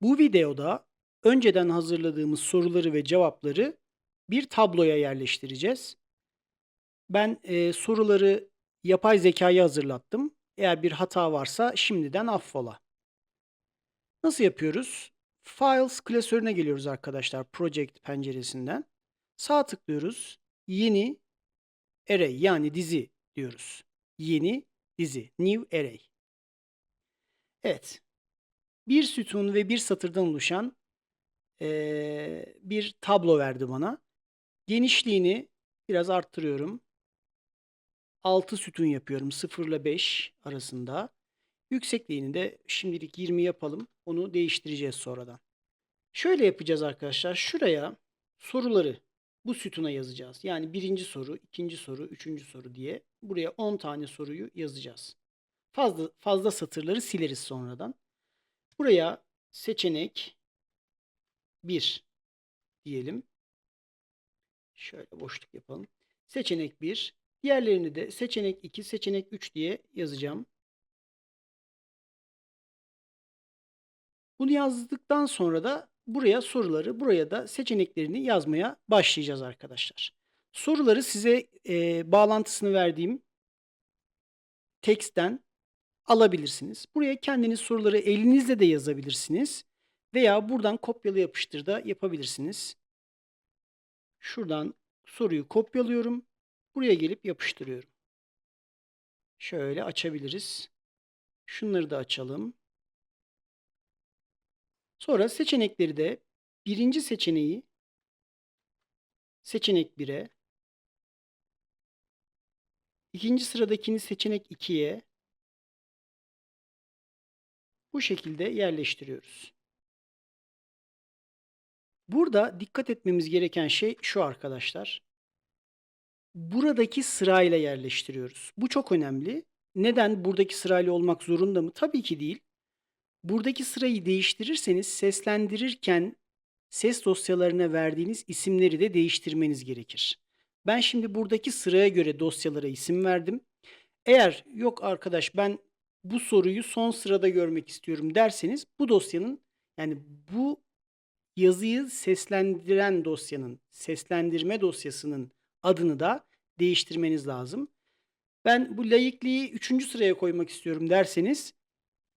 Bu videoda önceden hazırladığımız soruları ve cevapları bir tabloya yerleştireceğiz. Ben, eee, soruları yapay zekâya hazırlattım. Eğer bir hata varsa şimdiden affola. Nasıl yapıyoruz? Files klasörüne geliyoruz arkadaşlar Project penceresinden. Sağ tıklıyoruz. Yeni array yani dizi diyoruz. Yeni dizi, new array. Evet. Bir sütun ve bir satırdan oluşan, eee, bir tablo verdi bana. Genişliğini biraz arttırıyorum. 6 sütun yapıyorum 0 ile 5 arasında. Yüksekliğini de şimdilik 20 yapalım. Onu değiştireceğiz sonradan. Şöyle yapacağız arkadaşlar. Şuraya soruları bu sütuna yazacağız. Yani birinci soru, ikinci soru, üçüncü soru diye buraya 10 tane soruyu yazacağız. Fazla fazla satırları sileriz sonradan. Buraya seçenek 1 diyelim. Şöyle boşluk yapalım. Seçenek 1. Diğerlerini de seçenek 2, seçenek 3 diye yazacağım. Bunu yazdıktan sonra da buraya soruları, buraya da seçeneklerini yazmaya başlayacağız arkadaşlar. Soruları size e, bağlantısını verdiğim teksten alabilirsiniz. Buraya kendiniz soruları elinizle de yazabilirsiniz. Veya buradan kopyala yapıştır da yapabilirsiniz. Şuradan soruyu kopyalıyorum. Buraya gelip yapıştırıyorum. Şöyle açabiliriz. Şunları da açalım. Sonra seçenekleri de birinci seçeneği seçenek 1'e, ikinci sıradakini seçenek 2'ye bu şekilde yerleştiriyoruz. Burada dikkat etmemiz gereken şey şu arkadaşlar. Buradaki sırayla yerleştiriyoruz. Bu çok önemli. Neden buradaki sırayla olmak zorunda mı? Tabii ki değil. Buradaki sırayı değiştirirseniz seslendirirken ses dosyalarına verdiğiniz isimleri de değiştirmeniz gerekir. Ben şimdi buradaki sıraya göre dosyalara isim verdim. Eğer yok arkadaş ben bu soruyu son sırada görmek istiyorum derseniz bu dosyanın yani bu yazıyı seslendiren dosyanın, seslendirme dosyasının adını da değiştirmeniz lazım. Ben bu layıklığı 3. sıraya koymak istiyorum derseniz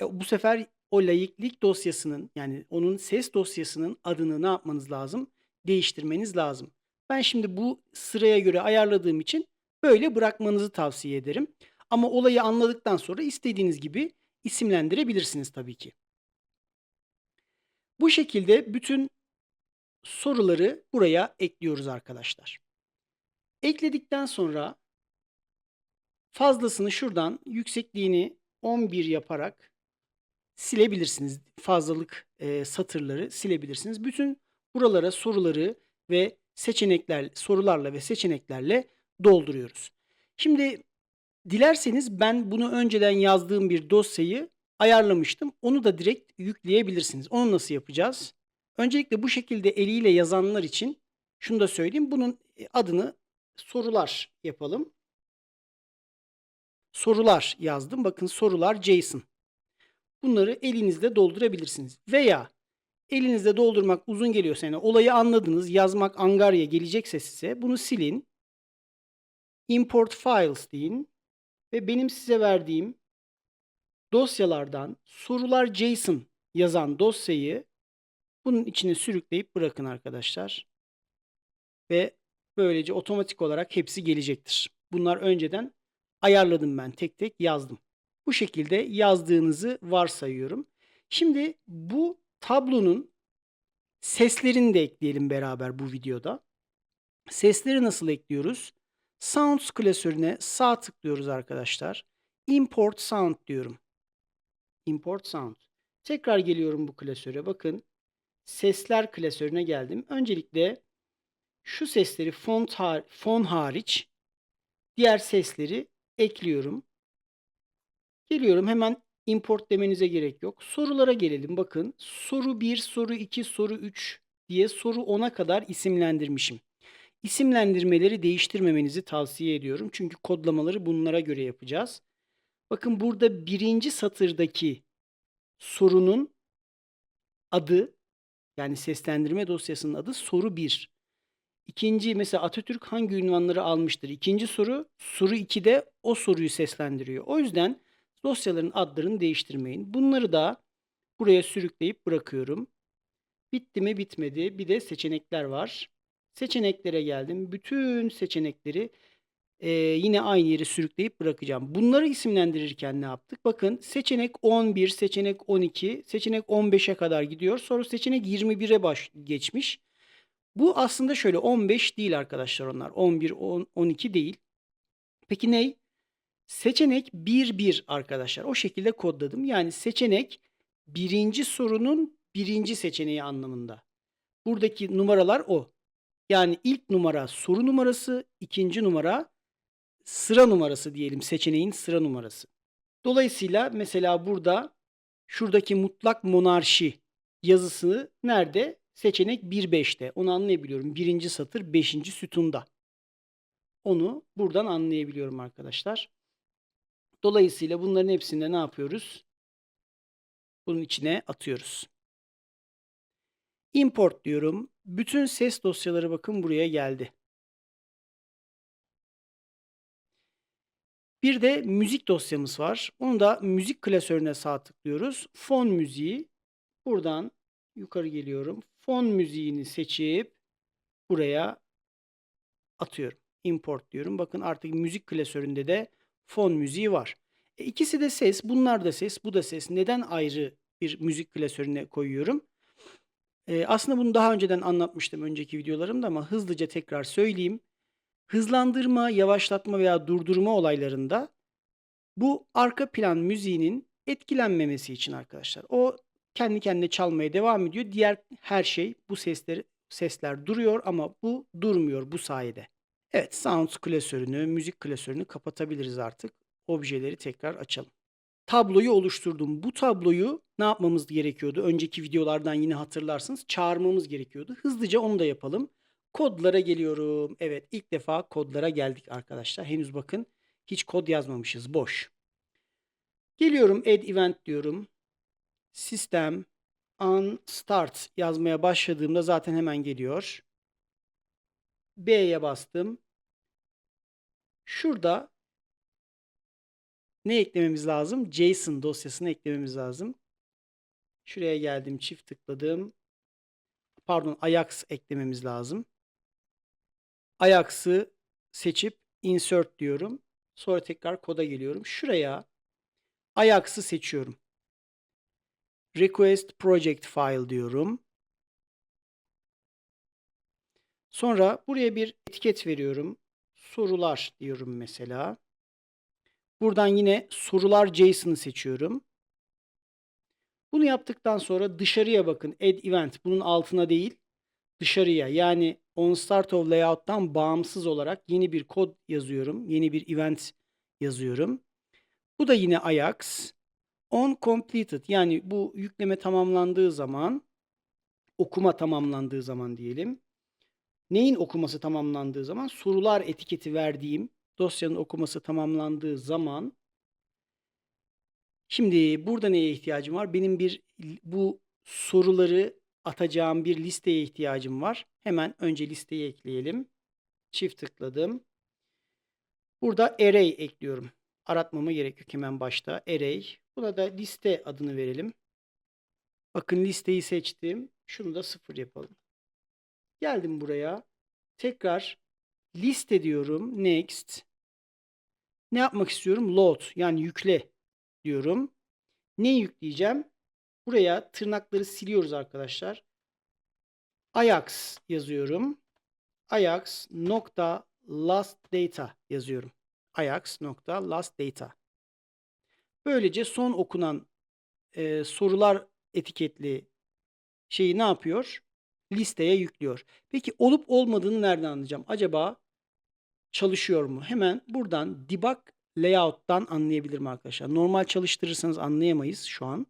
e, bu sefer o layıklık dosyasının yani onun ses dosyasının adını ne yapmanız lazım? Değiştirmeniz lazım. Ben şimdi bu sıraya göre ayarladığım için böyle bırakmanızı tavsiye ederim. Ama olayı anladıktan sonra istediğiniz gibi isimlendirebilirsiniz tabii ki. Bu şekilde bütün soruları buraya ekliyoruz arkadaşlar. Ekledikten sonra fazlasını şuradan yüksekliğini 11 yaparak silebilirsiniz. Fazlalık e, satırları silebilirsiniz. Bütün buralara soruları ve seçenekler, sorularla ve seçeneklerle dolduruyoruz. Şimdi dilerseniz ben bunu önceden yazdığım bir dosyayı ayarlamıştım. Onu da direkt yükleyebilirsiniz. Onu nasıl yapacağız? Öncelikle bu şekilde eliyle yazanlar için şunu da söyleyeyim. Bunun adını sorular yapalım. Sorular yazdım. Bakın sorular JSON. Bunları elinizde doldurabilirsiniz. Veya elinizde doldurmak uzun geliyorsa yani olayı anladınız, yazmak angarya gelecekse size bunu silin. Import files deyin ve benim size verdiğim dosyalardan sorular JSON yazan dosyayı bunun içine sürükleyip bırakın arkadaşlar. Ve böylece otomatik olarak hepsi gelecektir. Bunlar önceden ayarladım ben tek tek yazdım. Bu şekilde yazdığınızı varsayıyorum. Şimdi bu tablonun seslerini de ekleyelim beraber bu videoda. Sesleri nasıl ekliyoruz? Sounds klasörüne sağ tıklıyoruz arkadaşlar. Import sound diyorum. Import sound. Tekrar geliyorum bu klasöre. Bakın sesler klasörüne geldim. Öncelikle şu sesleri font har fon hariç diğer sesleri ekliyorum. Geliyorum hemen import demenize gerek yok. Sorulara gelelim. Bakın soru 1, soru 2, soru 3 diye soru 10'a kadar isimlendirmişim. İsimlendirmeleri değiştirmemenizi tavsiye ediyorum. Çünkü kodlamaları bunlara göre yapacağız. Bakın burada birinci satırdaki sorunun adı yani seslendirme dosyasının adı soru 1. İkinci mesela Atatürk hangi ünvanları almıştır? İkinci soru soru 2'de o soruyu seslendiriyor. O yüzden dosyaların adlarını değiştirmeyin. Bunları da buraya sürükleyip bırakıyorum. Bitti mi bitmedi. Bir de seçenekler var. Seçeneklere geldim. Bütün seçenekleri e, yine aynı yere sürükleyip bırakacağım. Bunları isimlendirirken ne yaptık? Bakın seçenek 11, seçenek 12, seçenek 15'e kadar gidiyor. Sonra seçenek 21'e baş geçmiş. Bu aslında şöyle 15 değil arkadaşlar onlar. 11, 10, 12 değil. Peki ney? Seçenek 1, 1 arkadaşlar. O şekilde kodladım. Yani seçenek birinci sorunun birinci seçeneği anlamında. Buradaki numaralar o. Yani ilk numara soru numarası, ikinci numara sıra numarası diyelim. Seçeneğin sıra numarası. Dolayısıyla mesela burada şuradaki mutlak monarşi yazısı nerede? Seçenek 1-5'te. Onu anlayabiliyorum. Birinci satır 5. sütunda. Onu buradan anlayabiliyorum arkadaşlar. Dolayısıyla bunların hepsinde ne yapıyoruz? Bunun içine atıyoruz. Import diyorum. Bütün ses dosyaları bakın buraya geldi. Bir de müzik dosyamız var. Onu da müzik klasörüne sağ tıklıyoruz. Fon müziği. Buradan yukarı geliyorum. Fon müziğini seçip buraya atıyorum. Import diyorum. Bakın artık müzik klasöründe de fon müziği var. E, ikisi de ses. Bunlar da ses. Bu da ses. Neden ayrı bir müzik klasörüne koyuyorum? E, aslında bunu daha önceden anlatmıştım önceki videolarımda ama hızlıca tekrar söyleyeyim. Hızlandırma, yavaşlatma veya durdurma olaylarında bu arka plan müziğinin etkilenmemesi için arkadaşlar. O kendi kendine çalmaya devam ediyor. Diğer her şey bu sesleri sesler duruyor ama bu durmuyor bu sayede. Evet, sound klasörünü, müzik klasörünü kapatabiliriz artık. Objeleri tekrar açalım. Tabloyu oluşturdum. Bu tabloyu ne yapmamız gerekiyordu? Önceki videolardan yine hatırlarsınız. Çağırmamız gerekiyordu. Hızlıca onu da yapalım. Kodlara geliyorum. Evet, ilk defa kodlara geldik arkadaşlar. Henüz bakın hiç kod yazmamışız. Boş. Geliyorum add event diyorum. Sistem on start yazmaya başladığımda zaten hemen geliyor. B'ye bastım. Şurada ne eklememiz lazım? JSON dosyasını eklememiz lazım. Şuraya geldim, çift tıkladım. Pardon, Ajax eklememiz lazım. Ajax'ı seçip insert diyorum. Sonra tekrar koda geliyorum. Şuraya Ajax'ı seçiyorum. Request project file diyorum. Sonra buraya bir etiket veriyorum. Sorular diyorum mesela. Buradan yine sorular JSON'ı seçiyorum. Bunu yaptıktan sonra dışarıya bakın. Add event. Bunun altına değil. Dışarıya yani on start of layout'tan bağımsız olarak yeni bir kod yazıyorum. Yeni bir event yazıyorum. Bu da yine Ajax. On completed yani bu yükleme tamamlandığı zaman okuma tamamlandığı zaman diyelim. Neyin okuması tamamlandığı zaman sorular etiketi verdiğim dosyanın okuması tamamlandığı zaman şimdi burada neye ihtiyacım var? Benim bir bu soruları atacağım bir listeye ihtiyacım var. Hemen önce listeyi ekleyelim. Çift tıkladım. Burada array ekliyorum. Aratmama gerek yok hemen başta. Array. Buna da liste adını verelim. Bakın listeyi seçtim. Şunu da sıfır yapalım. Geldim buraya. Tekrar liste diyorum. Next. Ne yapmak istiyorum? Load yani yükle diyorum. Ne yükleyeceğim? Buraya tırnakları siliyoruz arkadaşlar. Ajax yazıyorum. Ajax nokta last data yazıyorum. Ajax nokta last data. Böylece son okunan e, sorular etiketli şeyi ne yapıyor? Listeye yüklüyor. Peki olup olmadığını nereden anlayacağım? Acaba çalışıyor mu? Hemen buradan debug layout'tan anlayabilirim arkadaşlar. Normal çalıştırırsanız anlayamayız şu an.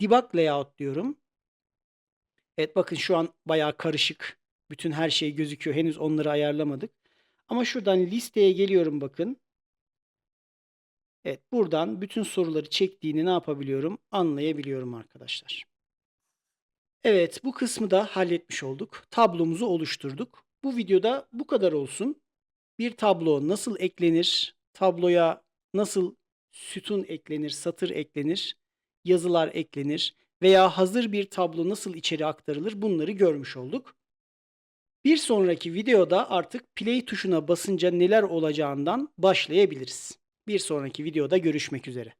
Debug layout diyorum. Evet bakın şu an bayağı karışık. Bütün her şey gözüküyor. Henüz onları ayarlamadık. Ama şuradan listeye geliyorum bakın. Evet buradan bütün soruları çektiğini ne yapabiliyorum? Anlayabiliyorum arkadaşlar. Evet, bu kısmı da halletmiş olduk. Tablomuzu oluşturduk. Bu videoda bu kadar olsun. Bir tablo nasıl eklenir? Tabloya nasıl sütun eklenir, satır eklenir, yazılar eklenir veya hazır bir tablo nasıl içeri aktarılır bunları görmüş olduk. Bir sonraki videoda artık play tuşuna basınca neler olacağından başlayabiliriz. Bir sonraki videoda görüşmek üzere.